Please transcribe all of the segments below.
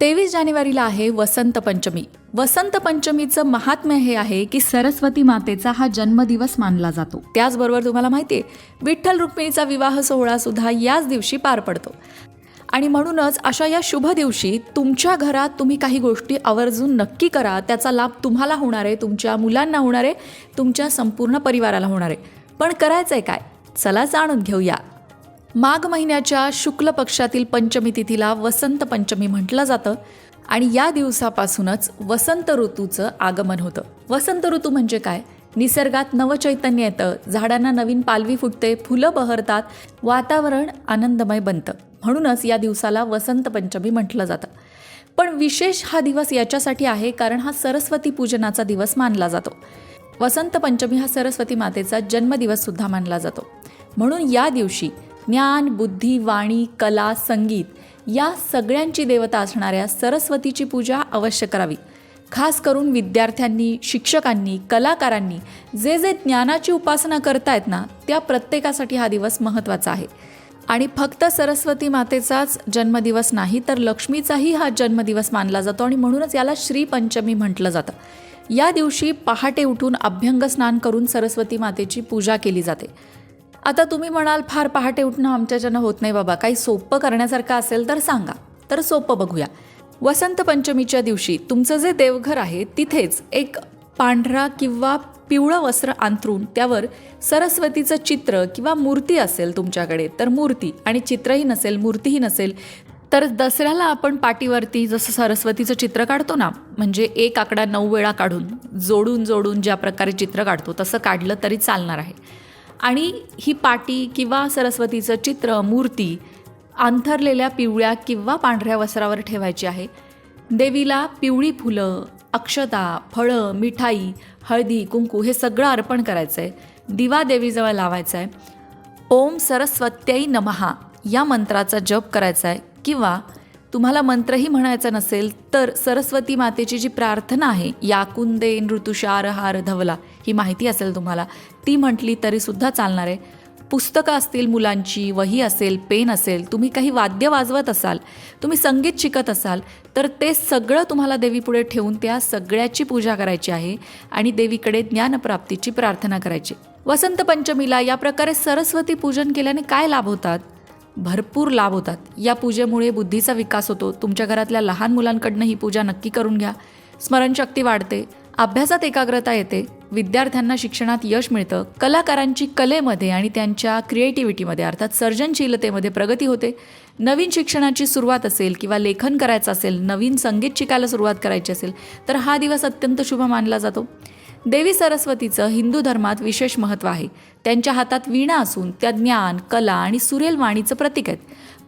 तेवीस जानेवारीला आहे वसंत पंचमी. वसंत पंचमीचं महात्म्य हे आहे की सरस्वती मातेचा हा जन्मदिवस मानला जातो. त्याचबरोबर तुम्हाला माहिती आहे विठ्ठल रुक्मिणीचा विवाह सोहळा सुद्धा याच दिवशी पार पडतो. आणि म्हणूनच अशा या शुभ दिवशी तुमच्या घरात तुम्ही काही गोष्टी आवर्जून नक्की करा. त्याचा लाभ तुम्हाला होणार आहे तुमच्या मुलांना होणार आहे तुमच्या संपूर्ण परिवाराला होणार आहे. पण करायचं आहे काय? चला जाणून घेऊया. माघ महिन्याच्या शुक्ल पक्षातील पंचमी तिथीला वसंत पंचमी म्हटलं जातं आणि या दिवसापासूनच वसंत ऋतूचं आगमन होतं. वसंत ऋतू म्हणजे काय? निसर्गात नवचैतन्य येतं झाडांना नवीन पालवी फुटते फुलं बहरतात वातावरण आनंदमय बनतं. म्हणूनच या दिवसाला वसंत पंचमी म्हटलं जातं. पण विशेष हा दिवस याच्यासाठी आहे कारण हा सरस्वती पूजनाचा दिवस मानला जातो. वसंत पंचमी हा सरस्वती मातेचा जन्मदिवस सुद्धा मानला जातो. म्हणून या दिवशी ज्ञान बुद्धी वाणी कला संगीत या सगळ्यांची देवता असणाऱ्या सरस्वतीची पूजा अवश्य करावी. खास करून विद्यार्थ्यांनी शिक्षकांनी कलाकारांनी जे जे ज्ञानाची उपासना करतायत ना त्या प्रत्येकासाठी हा दिवस महत्त्वाचा आहे. आणि फक्त सरस्वती मातेचाच जन्मदिवस नाही तर लक्ष्मीचाही हा जन्मदिवस मानला जातो आणि म्हणूनच याला श्रीपंचमी म्हटलं जातं. या दिवशी पहाटे उठून अभ्यंग स्नान करून सरस्वती मातेची पूजा केली जाते. आता तुम्ही म्हणाल फार पहाटे उठणं आमच्याच्यानं होत नाही बाबा. काही सोपं करण्यासारखं असेल तर सांगा. तर सोपं बघूया. वसंत पंचमीच्या दिवशी तुमचं जे देवघर आहे तिथेच एक पांढरा किंवा पिवळं वस्त्र अंथरून त्यावर सरस्वतीचं चित्र किंवा मूर्ती असेल तुमच्याकडे तर मूर्ती. आणि चित्रही नसेल मूर्तीही नसेल तर दसऱ्याला आपण पाटीवरती जसं सरस्वतीचं चित्र काढतो ना म्हणजे एक आकडा नऊ वेळा काढून जोडून जोडून ज्या प्रकारे चित्र काढतो तसं काढलं तरी चालणार आहे. आणि ही पाटी किंवा सरस्वतीचं चित्र मूर्ती अंथरलेल्या पिवळ्या किंवा पांढऱ्या वस्त्रावर ठेवायची आहे. देवीला पिवळी फुलं अक्षता फळं मिठाई हळदी कुंकू हे सगळं अर्पण करायचं आहे दिवा देवीजवळ लावायचा आहे ओम सरस्वत्याई नमहा या मंत्राचा जप करायचा आहे किंवा तुम्हाला मंत्रही म्हणायचा नसेल तर सरस्वती मातेची जी प्रार्थना आहे याकुंदे ऋतुषार हार धवला ही माहिती असेल तुम्हाला. ती म्हटली तरीसुद्धा चालणार आहे. पुस्तकं असतील मुलांची वही असेल पेन असेल तुम्ही काही वाद्य वाजवत असाल तुम्ही संगीत शिकत असाल तर ते सगळं तुम्हाला देवीपुढे ठेवून त्या सगळ्याची पूजा करायची आहे आणि देवीकडे ज्ञानप्राप्तीची प्रार्थना करायची. वसंत पंचमीला या प्रकारे सरस्वती पूजन केल्याने काय लाभ होतात? भरपूर लाभ होतात. या पूजेमुळे बुद्धीचा विकास होतो. तुमच्या घरातल्या लहान मुलांकडनं ही पूजा नक्की करून घ्या. स्मरणशक्ती वाढते. अभ्यासात एकाग्रता येते. विद्यार्थ्यांना शिक्षणात यश मिळतं. कलाकारांची कलेमध्ये आणि त्यांच्या क्रिएटिव्हिटीमध्ये अर्थात सर्जनशीलतेमध्ये प्रगती होते. नवीन शिक्षणाची सुरुवात असेल किंवा लेखन करायचं असेल नवीन संगीत शिकायला सुरुवात करायची असेल तर हा दिवस अत्यंत शुभ मानला जातो. देवी सरस्वतीचं हिंदू धर्मात विशेष महत्त्व आहे. त्यांच्या हातात वीणा असून त्या ज्ञान कला आणि सुरेल वाणीचं प्रतीक आहेत.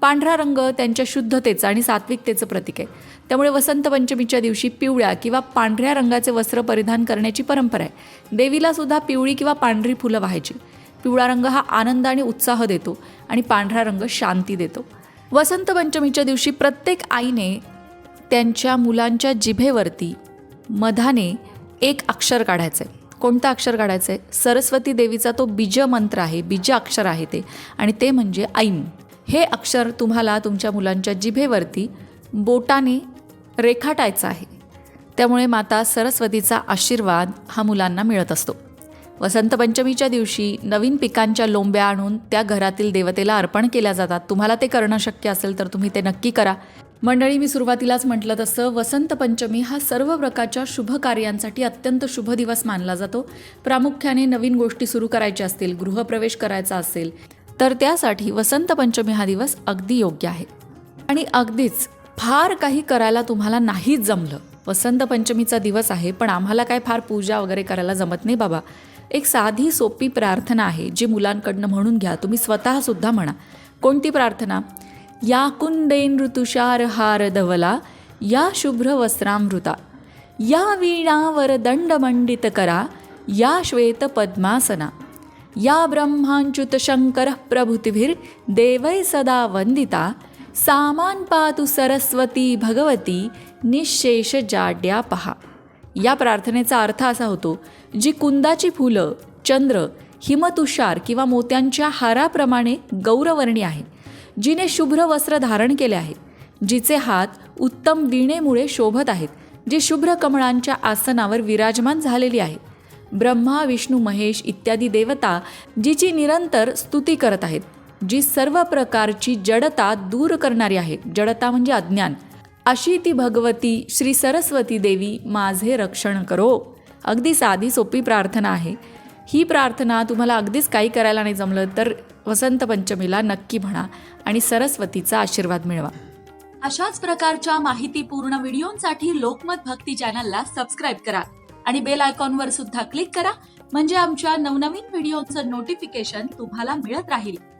पांढरा रंग त्यांच्या शुद्धतेचं आणि सात्विकतेचं प्रतीक आहे. त्यामुळे वसंत पंचमीच्या दिवशी पिवळ्या किंवा पांढऱ्या रंगाचे वस्त्र परिधान करण्याची परंपरा आहे. देवीला सुद्धा पिवळी किंवा पांढरी फुलं व्हायची. पिवळा रंग हा आनंद आणि उत्साह देतो आणि पांढरा रंग शांती देतो. वसंत पंचमीच्या दिवशी प्रत्येक आईने त्यांच्या मुलांच्या जिभेवरती मधाने एक अक्षर काढायचं आहे कोणतं अक्षर काढायचं आहे सरस्वती देवीचा तो बीज मंत्र आहे बीज अक्षर आहे ते. आणि ते म्हणजे ऐम हे अक्षर तुम्हाला तुमच्या मुलांच्या जिभेवरती बोटाने रेखाटायचं आहे. त्यामुळे माता सरस्वतीचा आशीर्वाद हा मुलांना मिळत असतो. वसंत पंचमीच्या दिवशी नवीन पिकांच्या लोंब्या आणून त्या घरातील देवतेला अर्पण केल्या जातात. तुम्हाला ते करणं शक्य असेल तर तुम्ही ते नक्की करा. मंडळी मी सुरुवातीलाच म्हटलं तसं वसंत पंचमी हा सर्व प्रकारच्या शुभ कार्यांसाठी अत्यंत शुभ दिवस मानला जातो. प्रामुख्याने नवीन गोष्टी सुरू करायच्या असतील गृहप्रवेश करायचा असेल तर त्यासाठी वसंत पंचमी हा दिवस अगदी योग्य आहे. आणि अगदीच फार काही करायला तुम्हाला नाहीच जमलं. वसंत पंचमीचा दिवस आहे पण आम्हाला काय फार पूजा वगैरे करायला जमत नाही बाबा. एक साधी सोपी प्रार्थना आहे जी मुलांकडनं म्हणून घ्या. तुम्ही स्वतःसुद्धा म्हणा. कोणती प्रार्थना? या कुंदेन ऋतुषार हार धवला या शुभ्र वस्त्रामृता. या वीणावर दंडमंडित करा या श्वेत पद्मासना. या ब्रह्मांच्युत शंकर प्रभृतिभिर देवै सदा वंदिता सामान पातु सरस्वती भगवती निशेष जाड्या पहा. या प्रार्थनेचा अर्थ असा होतो जी कुंदाची फुलं चंद्र हिमतुषार किंवा मोत्यांच्या हाराप्रमाणे गौरवर्णी आहे जिने शुभ्र वस्त्र धारण केले आहे जिचे हात उत्तम वीणेमुळे शोभत आहेत जी शुभ्र कमळांच्या आसनावर विराजमान झालेली आहे. ब्रह्मा विष्णू महेश इत्यादी देवता जिची निरंतर स्तुती करत आहेत. जी सर्व प्रकारची जडता दूर करणारी आहे. जडता म्हणजे अज्ञान. अशी ती भगवती श्री सरस्वती देवी माझे रक्षण करो. अगदी साधी सोपी प्रार्थना आहे. ही प्रार्थना तुम्हाला अगदीच काही करायला नाही जमलं तर वसंत पंचमीला नक्की म्हणा आणि सरस्वतीचा आशीर्वाद मिळवा. अशाच प्रकारच्या माहितीपूर्ण व्हिडिओंसाठी लोकमत भक्ती चॅनलला सबस्क्राईब करा आणि बेल आयकॉनवर सुद्धा क्लिक करा. म्हणजे आमच्या नवनवीन व्हिडिओचं नोटिफिकेशन तुम्हाला मिळत राहील.